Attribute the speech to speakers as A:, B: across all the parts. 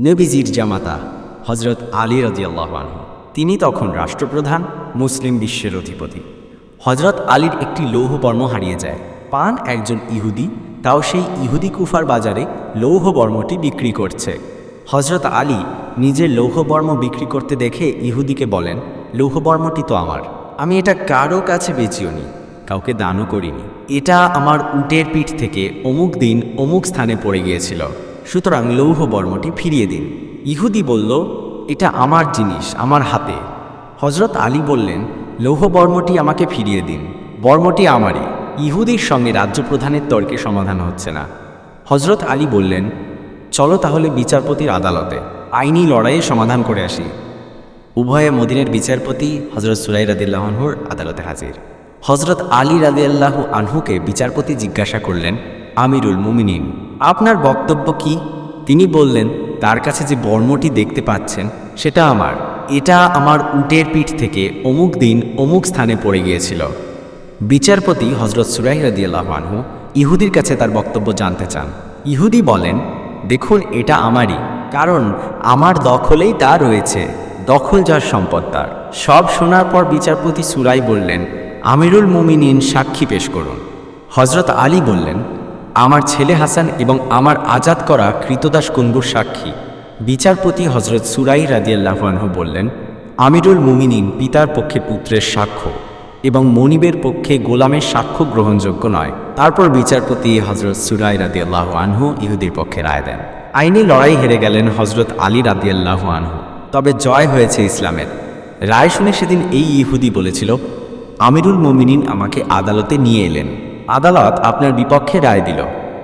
A: নবীজির জামাতা হজরত আলী রাজিয়াল্লাহ আনহু। তিনি তখন রাষ্ট্রপ্রধান, মুসলিম বিশ্বের অধিপতি। হজরত আলীর একটি লৌহবর্ম হারিয়ে যায়। পান একজন ইহুদি, তাও সেই ইহুদি কুফার বাজারে লৌহবর্মটি বিক্রি করছে। হজরত আলী নিজের লৌহবর্ম বিক্রি করতে দেখে ইহুদিকে বলেন, লৌহবর্মটি তো আমার। আমি এটা কারও কাছে বেচিওনি কাউকে দানও করিনি। এটা আমার উটের পিঠ থেকে অমুক দিন অমুক স্থানে পড়ে গিয়েছিল। সুতরাং লৌহ বর্মটি ফিরিয়ে দিন। ইহুদি বলল, এটা আমার জিনিস, আমার হাতে। হজরত আলী বললেন লৌহ বর্মটি আমাকে ফিরিয়ে দিন, বর্মটি আমারই। ইহুদির সঙ্গে রাজ্য প্রধানের তর্কে সমাধান হচ্ছে না। হজরত আলী বললেন, চলো তাহলে বিচারপতির আদালতে, আইনি লড়াইয়ে সমাধান করে আসি। উভয়ে মদিনের বিচারপতি হজরত সুরাই রাদিল্লাহনহুর আদালতে হাজির। হজরত আলী রাদিয়াল্লাহু আনহুকে বিচারপতি জিজ্ঞাসা করলেন, আমিরুল মুমিনিন আপনার বক্তব্য কি? তিনি বললেন, তার কাছে যে বর্মটি দেখতে পাচ্ছেন, সেটা আমার। এটা আমার উটের পিঠ থেকে অমুক দিন অমুক স্থানে পড়ে গিয়েছিল। বিচারপতি হজরত সুরাই রাদিয়াল্লাহু ইহুদির কাছে তার বক্তব্য জানতে চান। ইহুদি বলেন, দেখুন, এটা আমারই, কারণ আমার দখলেই তা রয়েছে, দখল যার সম্পদ তার। সব শোনার পর বিচারপতি সুরাই বললেন, আমিরুল মুমিনিন সাক্ষী পেশ করুন। হজরত আলী বললেন আমার ছেলে হাসান এবং আমার আজাদ করা কৃতদাস কুনবুর সাক্ষী। বিচারপতি হজরত সুরাই রাদিয়াল্লাহু বললেন, আমিরুল মুমিনিন পিতার পক্ষে পুত্রের সাক্ষ্য এবং মনিবের পক্ষে গোলামের সাক্ষ্য গ্রহণযোগ্য নয়। তারপর বিচারপতি হজরত সুরাই রাদিয়াল্লাহু আনহু ইহুদির পক্ষে রায় দেন। আইনি লড়াই হেরে গেলেন হজরত আলী রাদিয়াল্লাহু আনহু। তবে জয় হয়েছে ইসলামের। রায় শুনে সেদিন এই ইহুদি বলেছিল, আমিরুল মমিনিন আমাকে আদালতে নিয়ে এলেন। আদালত আপনার বিপক্ষে রায় দিল।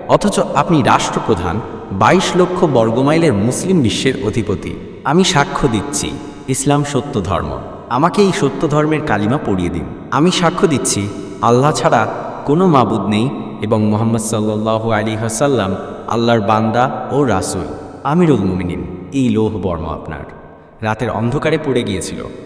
A: অথচ আপনি রাষ্ট্রপ্রধান, বাইশ লক্ষ বর্গমাইলের মুসলিম বিশ্বের অধিপতি। আমি সাক্ষ্য দিচ্ছি, ইসলাম সত্য ধর্ম। আমাকে এই সত্য ধর্মের কালিমা পড়িয়ে দিন। আমি সাক্ষ্য দিচ্ছি, আল্লাহ ছাড়া কোনো মাবুদ নেই এবং মোহাম্মদ সাল্লাহ আলী হাসাল্লাম আল্লাহর বান্দা ও রাসুল। আমিরুল মুমিনিন, এই লৌহ বর্ম আপনার। রাতের অন্ধকারে পড়ে গিয়েছিল।